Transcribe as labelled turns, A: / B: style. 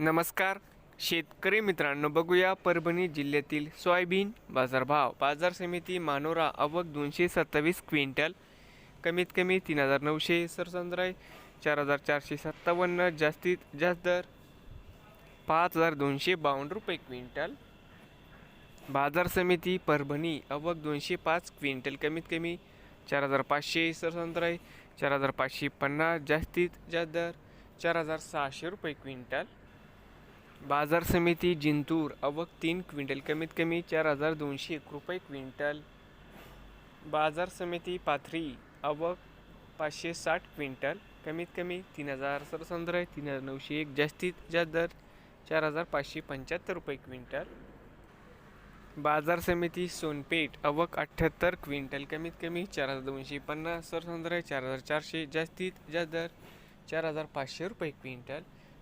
A: नमस्कार. शेतकरी मित्रांनो बघूया परभणी जिल्ह्यातील सोयाबीन बाजारभाव. बाजार समिती मानोरा अवक दोनशे सत्तावीस क्विंटल कमीत कमी तीन हजार नऊशे सरसंद्राय चार हजार चारशे सत्तावन्न जास्तीत जास्त दर पाच हजार दोनशे बावन्न रुपये क्विंटल. बाजार समिती परभणी अवक दोनशे पाच क्विंटल कमीत कमी चार हजार पाचशे सरसंद्राय चार हजार पाचशे पन्नास जास्तीत जास्त दर चार हजार सहाशे रुपये क्विंटल. बाजार समिती जिंतूर अवक तीन क्विंटल कमीत कमी चार हजार दोनशे एक रुपये क्विंटल. बाजार समिती पाथरी अवक पाचशे साठ क्विंटल कमीत कमी तीन हजार सरसंद्र तीन हजार नऊशे एक. जास्तीत जास्त दर चार हजार पाचशे पंच्याहत्तर रुपये क्विंटल. बाजार समिती सोनपेठ अवक अठ्ठ्याहत्तर क्विंटल कमीत कमी चार हजार दोनशे पन्नास सरसंद्र चार हजार चारशे. जास्तीत जास्त दर चार हजार पाचशे रुपये क्विंटल.